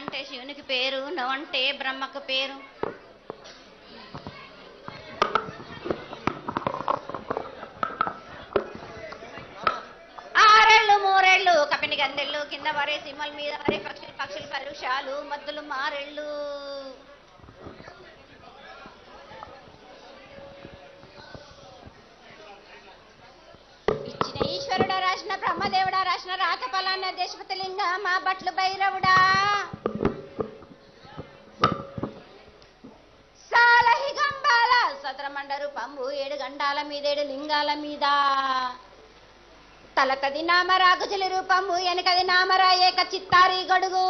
అంటే శివునికి పేరు నువ్వంటే బ్రహ్మకు పేరు. ఆరేళ్ళు మూరేళ్ళు కపిని గందెళ్ళు కింద వరే సిమ్మల మీద వరే పక్షులు పక్షులు పరుషాలు మద్దులు మారెళ్ళు. ఇచ్చిన ఈశ్వరుడా రాసిన బ్రహ్మదేవుడా రాసిన రాత దేశపతిలింగ మా బట్లు భైరవుడా. సతరమండరు పంబు ఏడు గండాల మీదేడు లింగాల మీద. తలకది నామరాగుజలి రూపము వెనకది నామరా ఏక చిత్తారి గడుగు.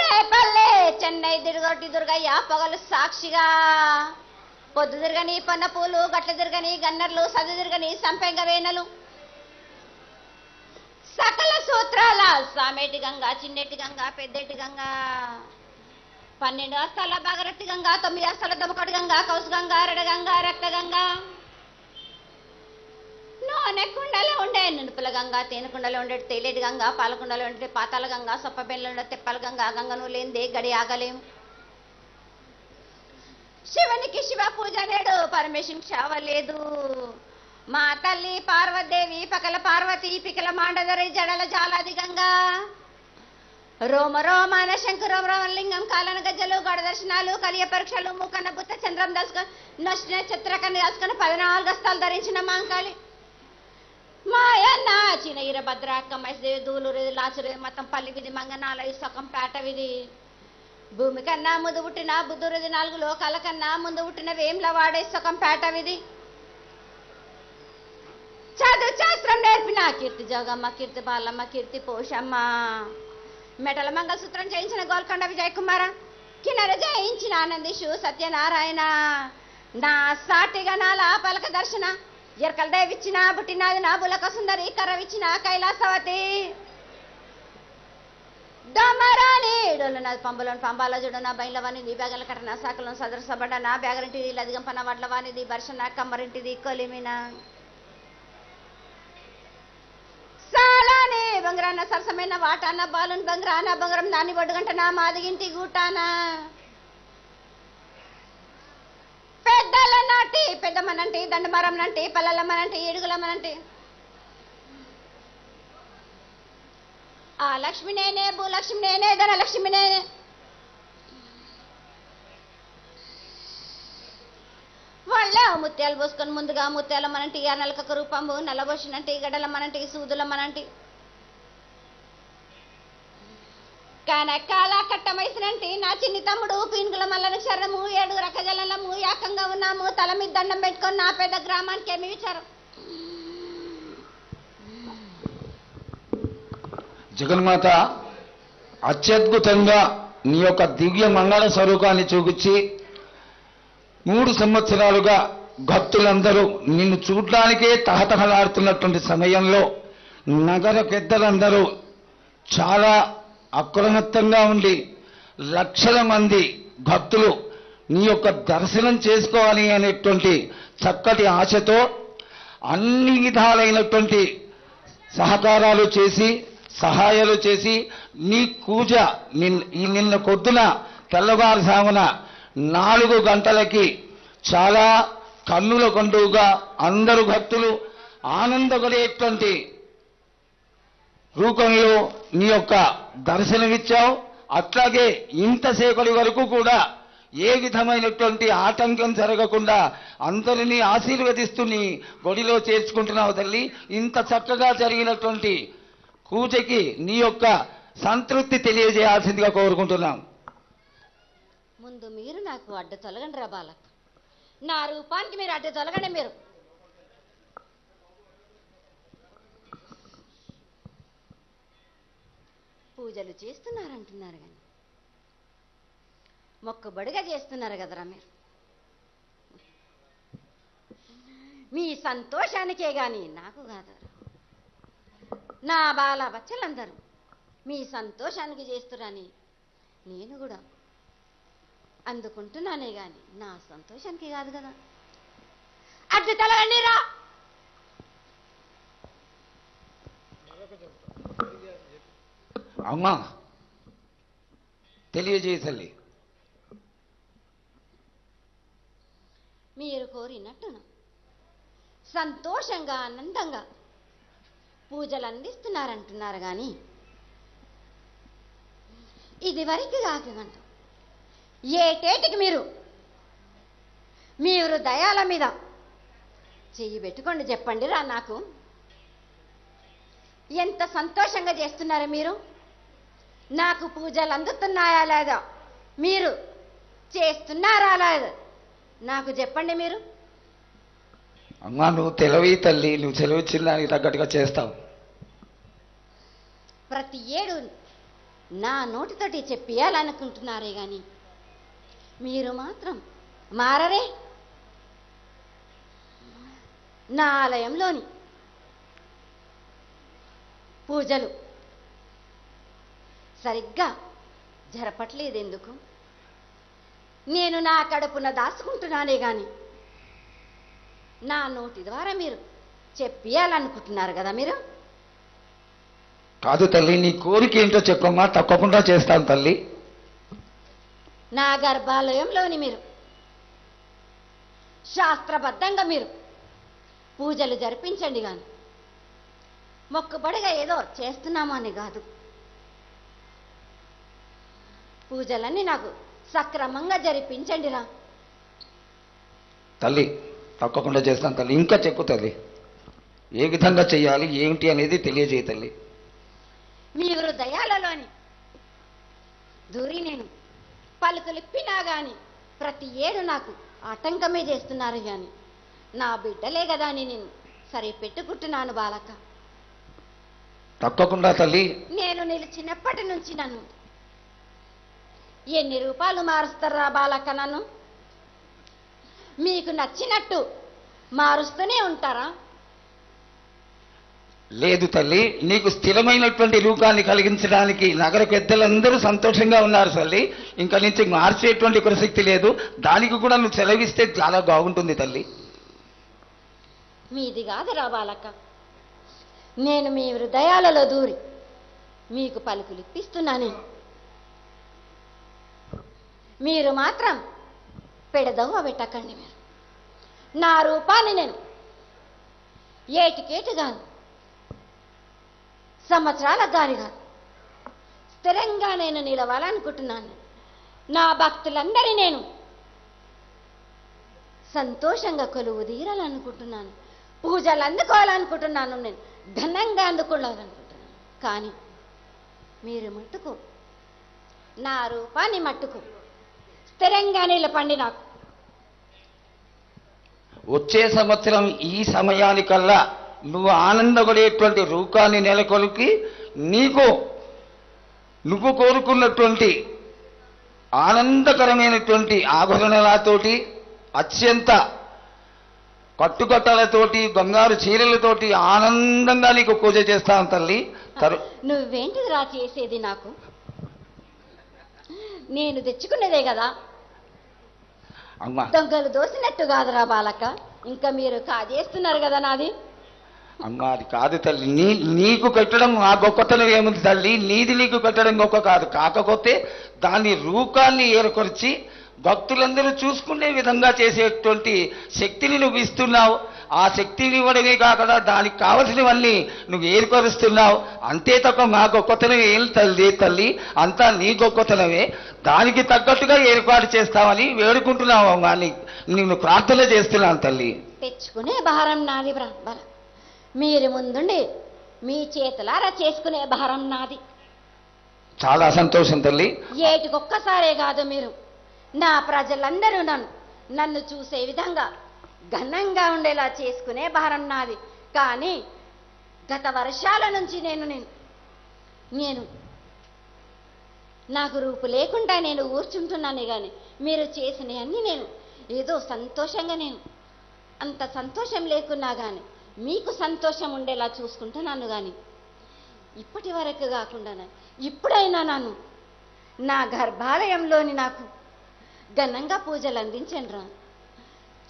రేపల్లే చెన్నై దిడుగొట్టి దుర్గయ్య పొగలు సాక్షిగా. పొద్దు తిరగని పన్న పూలు గట్ల తిరగని గన్నర్లు సదు తిరగని సంపెంగ వేనలు సకల సూత్రాల సామెటి గంగా చిన్నెటి గంగా పెద్దెటి గంగా. పన్నెండు అస్తాల బాగరట్టి గంగా తొమ్మిది అస్తాల దుమకటి గంగా కౌసు గంగా రెడగంగా రక్త గంగా. నూనె కుండలో ఉండే నునుపుల గంగా తేనె కుండలో ఉండే తేలేటి గంగా పాలకుండలో ఉండే పాతాల గంగా సొప్పబెల్లో ఉండే తెప్పల గంగా గంగను లేనిదే గడి ఆగలేం. శివునికి శివ పూజ నేడు పరమేశ్వరునికి శావ లేదు. మా తల్లి పార్వదేవి పకల పార్వతి పికల మాండదరి జడల జాలాది గంగా. రోమ రోమాన శంకు రోమ రోమలింగం కాలన గజ్జలు గడ దర్శనాలు కలియ పరీక్షలు మూకన్న బుత్త చంద్రం దాసుకొని నచ్చిన చిత్రకన్న దాసుకుని పద్నాలుగు హస్తాలు ధరించిన మాంకాళి మాయన్న చిన ఇర భద్రాక్క మైసదేవి దూలూరు లాచురు మతం పల్లి విధి మంగనాల సొకం పేట విధి. భూమి కన్నా ముందు పుట్టిన బుద్ధురుది నాలుగు లోకాల కన్నా ముందు పుట్టిన వేమ్ల వాడే సొకం పేట విధి. చదువు శాస్త్రం నేర్పిన కీర్తి జోగమ్మ కీర్తి బాలమ్మ కీర్తి పోషమ్మ. మెటల మంగళసూత్రం చేయించిన గోల్కొండ విజయ్ కుమార కిన్నర జయించిన ఆనందీషు సత్యనారాయణ. నా సాటిగా నా పలక దర్శన. ఎరకల దేవిచ్చిన బుట్టినాది నా బులక సుందరి కర్రవిచ్చిన కైలాసవతి. దమరాని డోలు నా పంబలోని పంబాల చూడు నా బయలవాణి నీ బ్యాగల కట్టిన సాకులను సదరసబడ్డ నా బ్యాగరింటిది లదిగంపన వడ్లవానిది బర్షన కమ్మరింటిది కొలిమిన. బంగారాన సరసమైన వాటాన బాలున్ బంగరాన బంగారం నాని బొడ్డుగంట నా మాదిగింటి గూటానా. పెద్దల నాటి పెద్దమ్మనంటి దండమరంనంటి పల్లలమ్మనంటి ఏడుగులమ్మనంటి. ఆ లక్ష్మి నేనే భూలక్ష్మి నేనే ధనలక్ష్మి నేనే. వాళ్ళ ముత్యాలు పోసుకొని ముందుగా ముత్యాల మనంటి ఆ నెలకొక రూపంబు నలబోసినంటి గడల మనంటి కనకాల కట్టమైసినంటి నా చిన్ని తమ్ముడు పీనుగుల మల్లన శరణము ఏడు రకజలము ఏకంగా ఉన్నాము. తల మీద దండం పెట్టుకొని నా పెద్ద గ్రామానికి ఏమి విచారం? జగన్మాత అత్యద్భుతంగా నీ యొక్క దివ్య మంగళ స్వరూపాన్ని చూపించి మూడు సంవత్సరాలుగా భక్తులందరూ నిన్ను చూడడానికే తహతహలాడుతున్నటువంటి సమయంలో నగర పెద్దలందరూ చాలా అక్రమత్తంగా ఉండి లక్షల మంది భక్తులు నీ యొక్క దర్శనం చేసుకోవాలి అనేటువంటి చక్కటి ఆశతో అన్ని విధాలైనటువంటి సహకారాలు చేసి సహాయాలు చేసి నీ పూజ నిన్న ఈ నిన్న కొద్దున తెల్లవారుజామున నాలుగు గంటలకి చాలా కన్నుల కొండుగా అందరు భక్తులు ఆనందపడేటువంటి రూపంలో నీ యొక్క దర్శనమిచ్చావు. అట్లాగే ఇంతసేపటి వరకు కూడా ఏ విధమైనటువంటి ఆటంకం జరగకుండా అందరినీ ఆశీర్వదిస్తూ నీ గుడిలో చేర్చుకుంటున్నావు తల్లి. ఇంత చక్కగా జరిగినటువంటి పూజకి నీ యొక్క సంతృప్తి తెలియజేయాల్సిందిగా కోరుకుంటున్నాం. ముందు మీరు నాకు అడ్డు తొలగండి రా బాలక్ నా రూపానికి మీరు అడ్డు తొలగండి మీరు. పూజలు చేస్తున్నారంటున్నారు కానీ. మొక్కుబడిగా చేస్తున్నారు కదరా మీరు. మీ సంతోషానికే గాని నాకు కాదు నా బాల బచ్చలందరూ మీ సంతోషానికి చేస్తురని నేను కూడా అందుకుంటున్నానే గాని నా సంతోషానికి కాదు కదా. అడ్డు తలగండి రా అమ్మా తెలియజేయ తల్లి మీరు కోరినట్టును. సంతోషంగా ఆనందంగా పూజలు అందిస్తున్నారంటున్నారు కానీ ఇది వరకు కాకమంట ఏటేటికి మీరు మీరు దయాల మీద చెయ్యి పెట్టుకోండి చెప్పండి రా నాకు. ఎంత సంతోషంగా చేస్తున్నారు మీరు? నాకు పూజలు అందుతున్నాయా లేదా? మీరు చేస్తున్నారా లేదా? నాకు చెప్పండి మీరు. అమ్మా నువ్వు తెలివి తల్లి నువ్వు సెలవిచ్చిన దానికి తగ్గట్టుగా చేస్తావు. ప్రతి ఏడు నా నోటితోటి చెప్పియాలనుకుంటున్నారే గాని మీరు మాత్రం మారరే. నా ఆలయంలోని పూజలు సరిగ్గా జరపట్లేదు ఎందుకు నేను నా కడుపున దాచుకుంటున్నానే గాని నా నోటి ద్వారా మీరు చెప్పియాలనుకుంటున్నారు కదా మీరు? కాదు తల్లి నీ కోరిక ఏంటో చెప్పమ్మా తప్పకుండా చేస్తాను తల్లి. నా గర్భాలయంలోని మీరు శాస్త్రబద్ధంగా మీరు పూజలు జరిపించండి గాని మొక్కుబడిగా ఏదో చేస్తున్నాము అని కాదు. పూజలన్నీ నాకు సక్రమంగా జరిపించండి రా తల్లి తప్పకుండా చేస్తాను తల్లి. ఇంకా చెప్పు తల్లి ఏ విధంగా చేయాలి ఏమిటి అనేది తెలియజేయ తల్లి. మీ హృదయాలలోని దూరి నేను పలుకులిప్పినా గాని ప్రతి ఏడు నాకు ఆటంకమే చేస్తున్నారు గాని నా బిడ్డలే కదా అని నేను సరి పెట్టుకుంటున్నాను బాలక తప్పకుండా తల్లి. నేను నిలిచినప్పటి నుంచి నన్ను ఎన్ని రూపాయలు మారుస్తారా బాలక నన్ను? మీకు నచ్చినట్టు మారుస్తూనే ఉంటారా? లేదు తల్లి నీకు స్థిరమైనటువంటి రూపాన్ని కలిగించడానికి నగర పెద్దలందరూ సంతోషంగా ఉన్నారు తల్లి. ఇంకా నుంచి మార్చేటువంటి ప్రసక్తి లేదు. దానికి కూడా నువ్వు సెలవిస్తే చాలా బాగుంటుంది తల్లి. మీది కాదురా బాలక నేను మీ హృదయాలలో దూరి మీకు పలుకులు ఇప్పిస్తున్నాను. మీరు మాత్రం పెడదవ్వ పెట్టకండి మీరు. నా రూపాన్ని నేను ఏటికేటి కాదు సంవత్సరాల గాని కాదు స్థిరంగా నేను నిలవాలనుకుంటున్నాను. నా భక్తులందరి నేను సంతోషంగా కొలువు తీరాలనుకుంటున్నాను. పూజలు అందుకోవాలనుకుంటున్నాను. నేను ఘనంగా అందుకోవాలనుకుంటున్నాను. కానీ మీరు మట్టుకు నా రూపాన్ని మట్టుకు స్థిరంగా నిలపండి నాకు. వచ్చే సంవత్సరం ఈ సమయానికల్లా నువ్వు ఆనందపడేటువంటి రూపాన్ని నెలకొల్పి నీకు నువ్వు కోరుకున్నటువంటి ఆనందకరమైనటువంటి ఆభరణాలతోటి అత్యంత కట్టుకట్టలతోటి బంగారు చీరలతోటి ఆనందంగా నీకు పూజ చేస్తాను తల్లి. తరు నువ్వేంటిది రా చేసేది నాకు? నేను తెచ్చుకునేదే కదా. అమ్మా. దొంగలు దోసినట్టు కాదురా బాలక ఇంకా మీరు కాజేస్తున్నారు కదా నాది. అమ్మా అది కాదు తల్లి. నీ నీకు కట్టడం ఆ గొప్పతనం ఏముంది తల్లి? నీది నీకు కట్టడం గొప్ప కాదు. కాకపోతే దాని రూపాన్ని ఏర్పరిచి భక్తులందరూ చూసుకునే విధంగా చేసేటువంటి శక్తిని నువ్వు ఇస్తున్నావు. ఆ శక్తిని ఇవ్వడమే కాకుండా దానికి కావలసినవన్నీ నువ్వు ఏర్పరుస్తున్నావు అంతే తప్ప మా గొప్పతనం ఏం తల్లి తల్లి? అంతా నీ గొప్పతనమే. దానికి తగ్గట్టుగా ఏర్పాటు చేస్తామని వేడుకుంటున్నావు అమ్మా. నిన్ను ప్రార్థన చేస్తున్నాను తల్లి. తెచ్చుకునే భారం నాది మీరు ముందుండి మీ చేతులారా చేసుకునే భారం నాది. చాలా సంతోషం తల్లి. ఏటికొక్కసారే కాదు మీరు. నా ప్రజలందరూ నన్ను నన్ను చూసే విధంగా ఘనంగా ఉండేలా చేసుకునే భారం నాది. కానీ గత వర్షాల నుంచి నేను నేను నేను నాకు రూపు లేకుండా నేను ఊర్చుంటున్నానే కానీ మీరు చేసినవన్నీ నేను ఏదో సంతోషంగా నేను అంత సంతోషం లేకున్నా కానీ మీకు సంతోషం ఉండేలా చూసుకుంటున్నాను కానీ ఇప్పటి వరకు కాకుండా ఇప్పుడైనా నన్ను నా గర్భాలయంలోని నాకు ఘనంగా పూజలు అందించండి రా.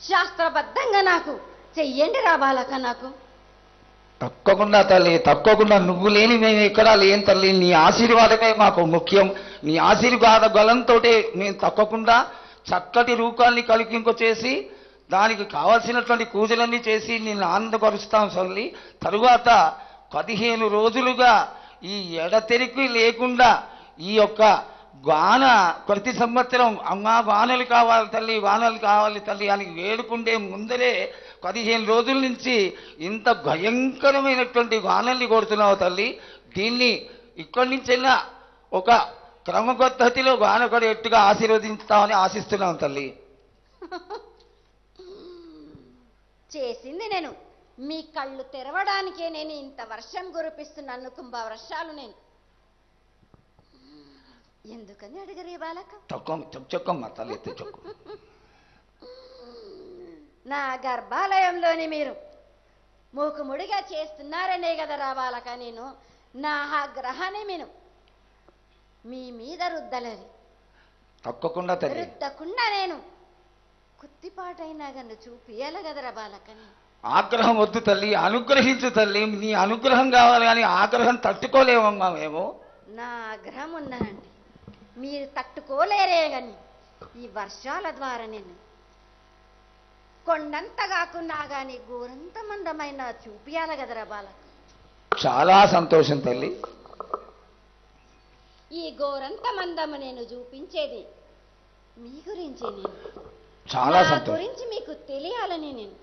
శాస్త్రబద్ధంగా నాకు చెయ్యండి రాబాలక నాకు. తప్పకుండా తల్లి తప్పకుండా నువ్వు లేని మేము ఎక్కడా లేని తల్లి నీ ఆశీర్వాదమే మాకు ముఖ్యం. నీ ఆశీర్వాద బలంతో మేము తప్పకుండా చక్కటి రూపాన్ని కలిగింపచేసి దానికి కావలసినటువంటి పూజలన్నీ చేసి నిన్ను ఆనందపరుస్తాం తల్లి. తరువాత పదిహేను రోజులుగా ఈ ఎడతెరికి లేకుండా ఈ యొక్క వాన ప్రతి సంవత్సరం అమ్మా వానలు కావాలి తల్లి వానలు కావాలి తల్లి అని వేడుకుండే ముందరే పదిహేను రోజుల నుంచి ఇంత భయంకరమైనటువంటి వానల్ని కొడుతున్నావు తల్లి. దీన్ని ఇక్కడి నుంచైనా ఒక క్రమ పద్ధతిలో వాన ఎట్టుగా ఆశీర్వదించుతామని ఆశిస్తున్నాం తల్లి. చేసింది నేను. మీ కళ్ళు తెరవడానికే నేను ఇంత వర్షం కురిపిస్తున్నాను కుంభ వర్షాలు నేను. ఎందుకని అడిగరే బాలక? చొక్కం చొక్కమ్మ తల్లి ఎత్తి చొక్కు. నా గర్భాలయంలోని మీరు మూకుముడిగా చేస్తున్నారనే కదా రా బాలక నేను. నా ఆగ్రహాన్ని నేను మీ మీద రుద్దలేదు తల్లి. రుద్దకుండా నేను. కుత్తిపాటైనా గన్ను చూపియాల కదరా బాలకని ఆగ్రహం వద్దు తల్లి అనుగ్రహించు తల్లి. నీ అనుగ్రహం కావాలి కానీ ఆగ్రహం తట్టుకోలేమమ్మా మేము. నా ఆగ్రహం ఉన్నానండి మీరు తట్టుకోలేరే గాని ఈ వర్షాల ద్వారా నేను కొండంత కాకున్నా గాని గోరంత మందమైన చూపియాల కదరా బాలక. చాలా సంతోషం తల్లి. ఈ గోరంత మందము నేను చూపించేది మీ గురించి నేను. చాలా గురించి మీకు తెలియాలని నేను.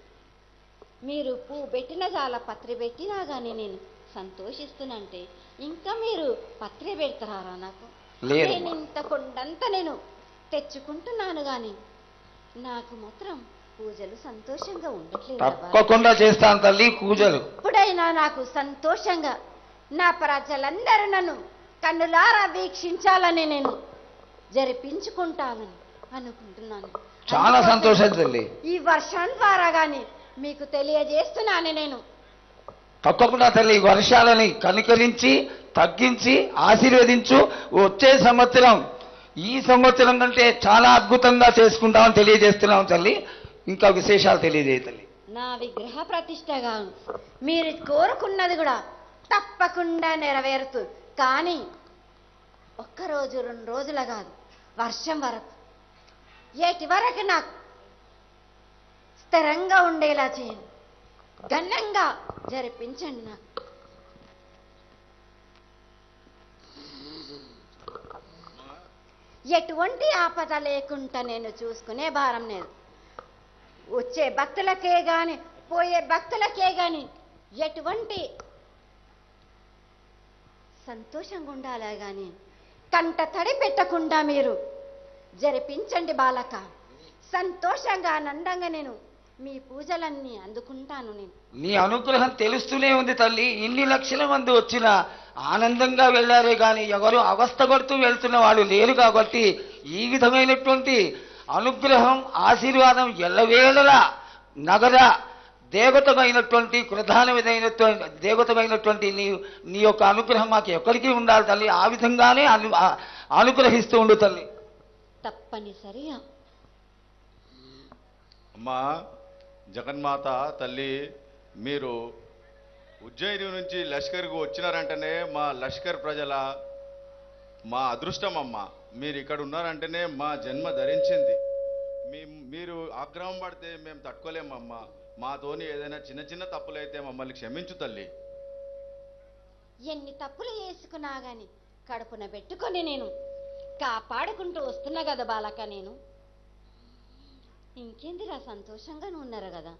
మీరు పువ్వు పెట్టిన చాలా పత్రి పెట్టినా కానీ నేను సంతోషిస్తున్నంటే ఇంకా మీరు పత్రి పెడతారా నాకు? లేదు. ఇంత కొండంత నేను తెచ్చుకుంటున్నాను కానీ నాకు మాత్రం పూజలు సంతోషంగా ఉండట్లేదు. తప్పకుండా చేస్తాను తల్లి పూజలు ఎప్పుడైనా నాకు సంతోషంగా నా ప్రజలందరూ నన్ను కన్నులారా వీక్షించాలని నేను జరిపించుకుంటానని అనుకుంటున్నాను చాలా సంతోషం తల్లి ఈ వర్షం ద్వారా గాని మీకు తెలియజేస్తున్నాను నేను తప్పకుండా తల్లి వర్షాలని కనికరించి తగ్గించి ఆశీర్వదించు వచ్చే సంవత్సరం ఈ సంవత్సరం కంటే చాలా అద్భుతంగా చేసుకుంటామని తెలియజేస్తున్నాం తల్లి. ఇంకా విశేషాలు తెలియజేయ తల్లి. నా విగ్రహ ప్రతిష్టగా మీరు కోరుకున్నది కూడా తప్పకుండా నెరవేరుతుంది కానీ ఒక్క రోజు రెండు రోజుల కాదు వర్షం వరకు ఏటి వరకు నాకు స్థిరంగా ఉండేలా చేయండి. ఘనంగా జరిపించండి నాకు. ఎటువంటి ఆపద లేకుండా నేను చూసుకునే భారం లేదు. వచ్చే భక్తులకే కానీ పోయే భక్తులకే కానీ ఎటువంటి సంతోషంగా ఉండాలా కానీ కంట తడి పెట్టకుండా మీరు జరిపించండి బాలక. సంతోషంగా ఆనందంగా నేను మీ పూజలన్నీ అందుకుంటాను నేను. నీ అనుగ్రహం తెలుస్తూనే ఉంది తల్లి. ఇన్ని లక్షల మంది వచ్చినా ఆనందంగా వెళ్ళారే కానీ ఎవరు అవస్థ పడుతూ వెళ్తున్న వాళ్ళు లేరు కాబట్టి ఈ విధమైనటువంటి అనుగ్రహం ఆశీర్వాదం ఎల్లవేళలా నగర దేవతమైనటువంటి ప్రధానమైనటువంటి దేవతమైనటువంటి నీ నీ యొక్క అనుగ్రహం మాకు ఎక్కడికి ఉండాలి తల్లి? ఆ విధంగానే అను ఆ- అనుగ్రహిస్తూ ఉండు తల్లి. తప్పనిసరిగా అమ్మా జగన్మాత తల్లి మీరు ఉజ్జయిని నుంచి లష్కర్కు వచ్చినారంటేనే మా లష్కర్ ప్రజల మా అదృష్టం అమ్మ మీరు ఇక్కడ ఉన్నారంటేనే మా జన్మ ధరించింది. మీ మీరు ఆగ్రహం పడితే మేము తట్టుకోలేమమ్మా. మాతోని ఏదైనా చిన్న చిన్న తప్పులైతే మమ్మల్ని క్షమించు తల్లి. ఎన్ని తప్పులు వేసుకున్నా గాని కడుపున పెట్టుకొని నేను కాపాడుకుంటూ వస్తున్నా కదా బాలక నేను. ఇంకేందిరా సంతోషంగానే ఉన్నారు కదా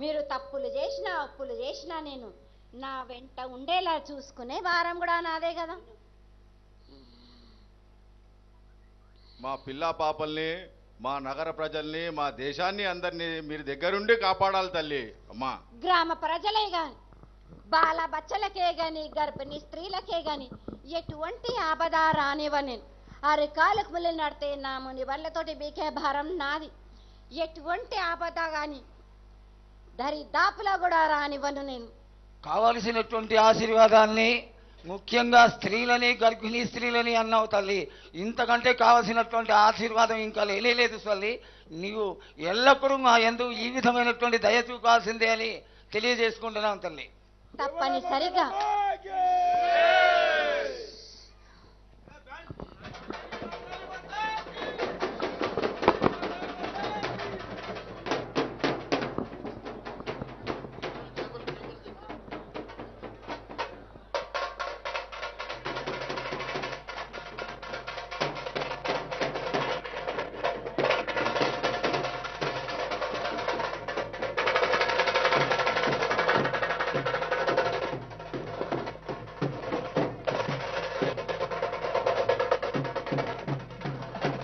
మీరు తప్పులు చేసినా అప్పులు చేసినా నేను నా వెంట ఉండేలా చూసుకునే వారం కూడా నాదే కదా. మా పిల్ల పాపల్ని మా నగర ప్రజల్ని మా దేశాన్ని అందరినీ మీరు దగ్గరుండి కాపాడాలి తల్లి అమ్మా. గ్రామ ప్రజలే గాని బాల బచ్చలకే గాని గర్భిణీ స్త్రీలకే గాని ఎటువంటి ఆపద రానివ్వను అరికాలకు ముళ్ళు నడితే నా ముని వాళ్ళతోటి బీకే భారం నాది. ఎటువంటి ఆపద గాని దరిదాపులో కూడా రానివ్వను నేను. కావలసినటువంటి ఆశీర్వాదాన్ని ముఖ్యంగా స్త్రీలని గర్భిణీ స్త్రీలని అన్నావు తల్లి. ఇంతకంటే కావలసినటువంటి ఆశీర్వాదం ఇంకా లేనేలేదు తల్లి నీవు ఎల్లప్పుడూ మా ఎందు ఈ విధమైనటువంటి దయ చూపాల్సిందే అని తెలియజేసుకుంటున్నాం తల్లి. తప్పనిసరిగా.